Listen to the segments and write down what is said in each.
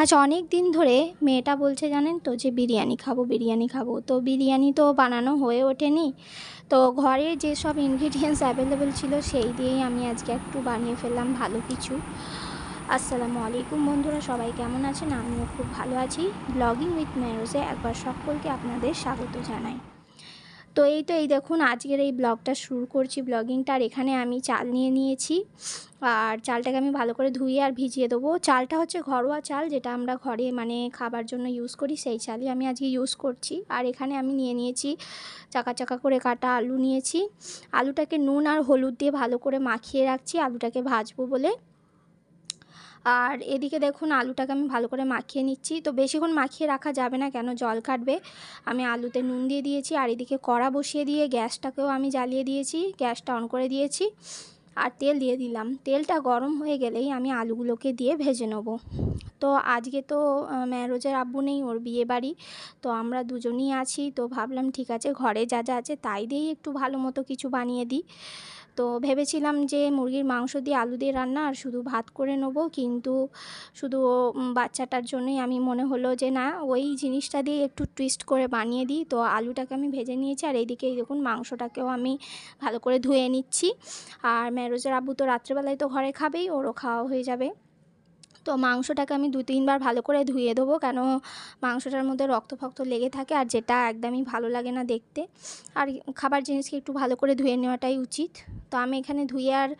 আজ অনেক দিন ধরে মেয়েটা বলছে জানেন তো যে, বিরিয়ানি খাব বিরিয়ানি খাব। তো বিরিয়ানি তো বানানো হয়ে ওঠেনি। তো ঘরে যেসব ইনগ্রিডিয়েন্টস অ্যাভেলেবেল ছিল সেই দিয়েই আমি আজকে একটু বানিয়ে ফেললাম ভালো কিছু। আসসালামু আলাইকুম বন্ধুরা, সবাই কেমন আছেন? আমিও খুব ভালো আছি। ব্লগিং উইথ মেরোজে একবার সকলকে আপনাদের স্বাগত জানাই। তো এই তো এই দেখুন, আজকের এই ব্লগটা শুরু করছি। ব্লগিংটা আর এখানে আমি চাল নিয়ে নিয়েছি। আর চালটাকে আমি ভালো করে ধুয়ে আর ভিজিয়ে দেবো। চালটা হচ্ছে ঘরোয়া চাল, যেটা আমরা ঘরে মানে খাবার জন্য ইউজ করি, সেই চালই আমি আজকে ইউজ করছি। আর এখানে আমি নিয়ে নিয়েছি, চাকা চাকা করে কাটা আলু নিয়েছি। আলুটাকে নুন আর হলুদ দিয়ে ভালো করে মাখিয়ে রাখছি। আলুটাকে ভাজবো বলে। আর এদিকে দেখুন আলুটাকে আমি ভালো করে মাখিয়ে নিচ্ছি। তো বেশিক্ষণ মাখিয়ে রাখা যাবে না, কেন জল কাটবে। আমি আলুতে নুন দিয়ে দিয়েছি, আর এদিকে কড়া বসিয়ে দিয়ে গ্যাসটাকেও আমি জ্বালিয়ে দিয়েছি, গ্যাসটা অন করে দিয়েছি, আর তেল দিয়ে দিলাম। তেলটা গরম হয়ে গেলেই আমি আলুগুলোকে দিয়ে ভেজে নেব। তো আজকে তো ম্যারোজের আব্বু নেই, ওর বিয়ে বাড়ি। তো আমরা দুজনেই আছি, তো ভাবলাম ঠিক আছে, ঘরে যা যা আছে তাই দিয়েই একটু ভালো মতো কিছু বানিয়ে দিই। তো ভেবেছিলাম যে মুরগির মাংস দিয়ে আলু দিয়ে রান্না আর শুধু ভাত করে নেব। কিন্তু শুধু বাচ্চাটার জন্যই আমি মনে হলো যে না, ওই জিনিসটা দিয়ে একটু টুইস্ট করে বানিয়ে দিই। তো আলুটাকে আমি ভেজে নিয়েছি আর এইদিকে এই দেখুন মাংসটাকেও আমি ভালো করে ধুয়ে নিচ্ছি। আর ম্যারোজের আবু তো রাত্রেবেলায় তো ঘরে খাবেই, ওরও খাওয়া হয়ে যাবে। তো মাংসটাকে আমি দু তিনবার ভালো করে ধুয়ে দেবো কেন মাংসটার মধ্যে রক্ত ফক্ত লেগে থাকে আর যেটা একদমই ভালো লাগে না দেখতে। আর খাবার জিনিসকে একটু ভালো করে ধুয়ে নেওয়াটাই উচিত। তো আমি এখানে ধুয়ে আর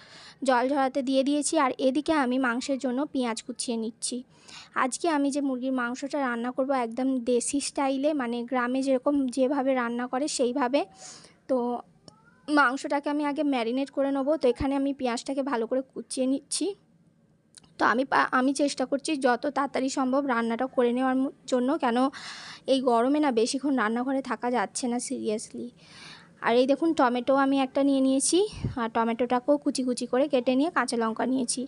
জল ঝরাতে দিয়ে দিয়েছি আর এদিকে আমি মাংসের জন্য পেঁয়াজ কুচিয়ে নিচ্ছি। আজকে আমি যে মুরগির মাংসটা রান্না করব একদম দেশি স্টাইলে মানে গ্রামে যেরকম যেভাবে রান্না করে সেইভাবে। তো মাংসটাকে আমি আগে ম্যারিনেট করে নেব। তো এখানে আমি পেঁয়াজটাকে ভালো করে কুচিয়ে নিচ্ছি। তো আমি আমি চেষ্টা করছি যত তাড়াতাড়ি সম্ভব রান্নাটা করে নেওয়ার জন্য, কেন এই গরমে না বেশিক্ষণ রান্নাঘরে থাকা যাচ্ছে না সিরিয়াসলি আর এই দেখুন টমেটো আমি একটা নিয়ে নিয়েছি, আর টমেটোটাকেও কুচি কুচি করে কেটে নিয়ে কাঁচা লঙ্কা নিয়েছি।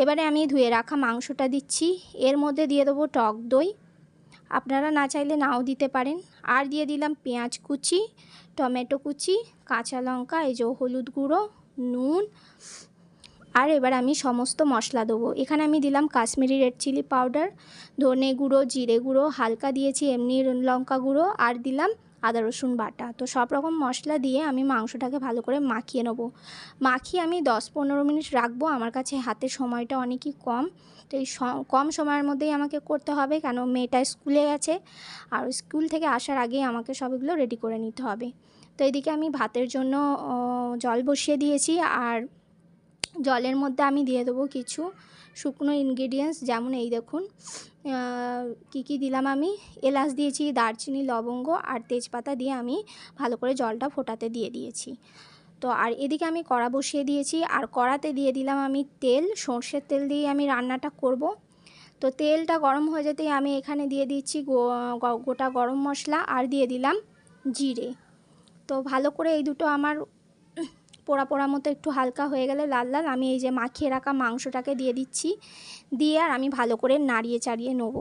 এবারে আমি ধুয়ে রাখা মাংসটা দিচ্ছি, এর মধ্যে দিয়ে দেবো টক দই। আপনারা না চাইলে নাও দিতে পারেন। আর দিয়ে দিলাম পেঁয়াজ কুচি, টমেটো কুচি, কাঁচা লঙ্কা, এই যে হলুদ গুঁড়ো, নুন আর এবার আমি সমস্ত মশলা দেবো। এখানে আমি দিলাম কাশ্মীরি রেড চিলি পাউডার ধনে গুঁড়ো, জিরে গুঁড়ো, হালকা দিয়েছি এমনি লঙ্কা গুঁড়ো আর দিলাম আদা রসুন বাটা। তো সব রকম মশলা দিয়ে আমি মাংসটাকে ভালো করে মাখিয়ে নেব। মাখিয়ে আমি দশ পনেরো মিনিট রাখব। আমার কাছে হাতে সময়টা অনেকই কম। তো এই কম সময়ের মধ্যেই আমাকে করতে হবে। কেন মেয়েটা স্কুলে গেছে আর স্কুল থেকে আসার আগেই আমাকে সবগুলো রেডি করে নিতে হবে। তো এদিকে আমি ভাতের জন্য জল বসিয়ে দিয়েছি। আর জলের মধ্যে আমি দিয়ে দেবো কিছু শুকনো ইনগ্রিডিয়েন্টস যেমন এই দেখুন কি কি দিলাম আমি? এলাচ দিয়েছি, দারচিনি, লবঙ্গ আর তেজপাতা দিয়ে আমি ভালো করে জলটা ফোটাতে দিয়ে দিয়েছি। তো আর এদিকে আমি কড়া বসিয়ে দিয়েছি, আর কড়াতে দিয়ে দিলাম আমি তেল, সর্ষের তেল দিয়ে আমি রান্নাটা করব। তো তেলটা গরম হয়ে যেতেই আমি এখানে দিয়ে দিচ্ছি গোটা গরম মশলা, আর দিয়ে দিলাম জিরে। তো ভালো করে এই দুটো আমার পোড়া পোড়া মতো একটু হালকা হয়ে গেলে লাল লাল আমি এই যে মাখিয়ে রাখা মাংসটাকে দিয়ে দিচ্ছি। দিয়ে আর আমি ভালো করে নাড়িয়ে চাড়িয়ে নেব।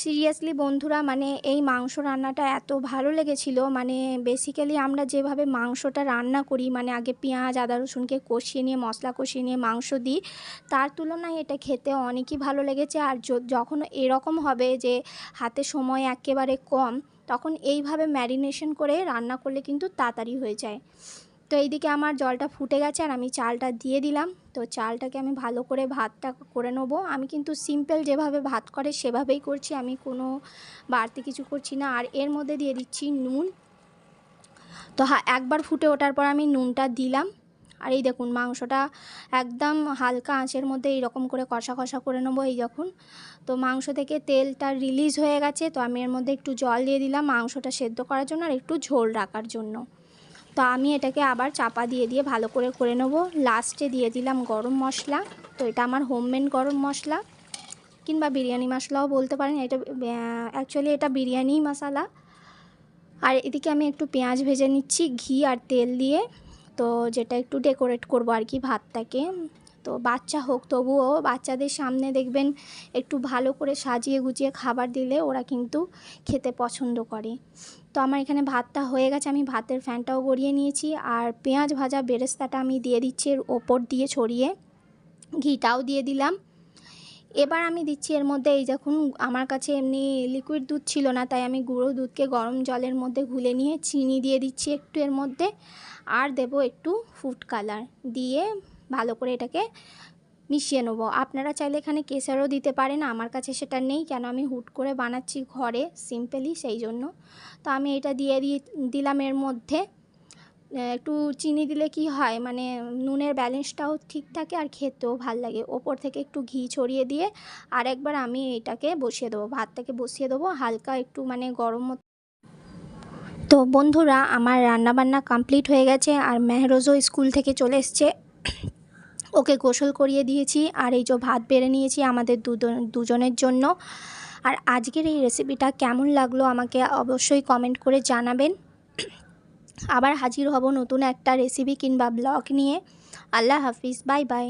সিরিয়াসলি বন্ধুরা মানে এই মাংস রান্নাটা এত ভালো লেগেছিল মানে বেসিক্যালি আমরা যেভাবে মাংসটা রান্না করি মানে আগে পেঁয়াজ, আদা, রসুনকে কষিয়ে নিয়ে, মশলা কষিয়ে নিয়ে মাংস দিই, তার তুলনায় এটা খেতে অনেকই ভালো লেগেছে। আর যখন এরকম হবে যে হাতে সময় একেবারে কম, তখন এইভাবে ম্যারিনেশন করে রান্না করলে কিন্তু তাড়াতাড়ি হয়ে যায়। তো এইদিকে আমার জলটা ফুটে গেছে আর আমি চালটা দিয়ে দিলাম। তো চালটাকে আমি ভালো করে ভাতটা করে নেব। আমি কিন্তু সিম্পল যেভাবে ভাত করে সেভাবেই করছি। আমি কোনো বাড়তি কিছু করছি না। আর এর মধ্যে দিয়ে দিচ্ছি নুন। তো একবার ফুটে ওঠার পর আমি নুনটা দিলাম। আর এই দেখুন, মাংসটা একদম হালকা আঁচের মধ্যে এইরকম করে কষা কষা করে নেব এই যখন। তো মাংস থেকে তেলটা রিলিজ হয়ে গেছে। তো আমি এর মধ্যে একটু জল দিয়ে দিলাম মাংসটা সেদ্ধ করার জন্য আর একটু ঝোল রাখার জন্য। তো আমি এটাকে আবার চাপা দিয়ে দিয়ে ভালো করে করে নেব। লাস্টে দিয়ে দিলাম গরম মশলা। তো এটা আমার হোমমেড গরম মশলা কিংবা বিরিয়ানি মশলাও বলতে পারেন। এটা অ্যাকচুয়ালি এটা বিরিয়ানি মশলা। আর এদিকে আমি একটু পেঁয়াজ ভেজে নিচ্ছি, ঘি আর তেল দিয়ে। তো যেটা একটু ডেকোরেট করব আর কি ভাতটাকে। তো বাচ্চা হোক, তবুও বাচ্চাদের সামনে দেখবেন একটু ভালো করে সাজিয়ে গুছিয়ে খাবার দিলে ওরা কিন্তু খেতে পছন্দ করে। তো আমার এখানে ভাতটা হয়ে গেছে, আমি ভাতের ফ্যানটাও গড়িয়ে নিয়েছি আর পেঁয়াজ ভাজা বেরেস্তাটা আমি দিয়ে দিচ্ছি এর ওপর দিয়ে ছড়িয়ে। ঘিটাও দিয়ে দিলাম। এবার আমি দিচ্ছি এর মধ্যে এই যখন আমার কাছে এমনি লিকুইড দুধ ছিল না, তাই আমি গুঁড়ো দুধকে গরম জলের মধ্যে গুলে নিয়ে চিনি দিয়ে দিচ্ছি একটু এর মধ্যে। আর দেব একটু ফুড কালার দিয়ে ভালো করে এটাকে মিশিয়ে নেব। আপনারা চাইলে এখানে কেসারও দিতে পারেন, আমার কাছে সেটা নেই, কেন আমি হুট করে বানাচ্ছি ঘরে সিম্পলি সেই জন্য। তো আমি এটা দিয়ে দিয়ে দিলাম এর মধ্যে। একটু চিনি দিলে কি হয় মানে নুনের ব্যালেন্সটাও ঠিক থাকে আর খেতেও ভালো লাগে। ওপর থেকে একটু ঘি ছড়িয়ে দিয়ে আর একবার আমি এটাকে বসিয়ে দেবো ভাতটাকে বসিয়ে দেবো, হালকা একটু মানে গরম তো বন্ধুরা, আমার রান্নাবান্না কমপ্লিট হয়ে গেছে আর মেহরোজও স্কুল থেকে চলে এসছে। ওকে গোসল করিয়ে দিয়েছি আর এই যে ভাত বেড়ে নিয়েছি আমাদের দুজনের জন্য। আর আজকের এই রেসিপিটা কেমন লাগল আমাকে অবশ্যই কমেন্ট করে জানাবেন। আবার হাজির হব নতুন একটা রেসিপি কিংবা ব্লগ নিয়ে। আল্লাহ হাফিজ বাই বাই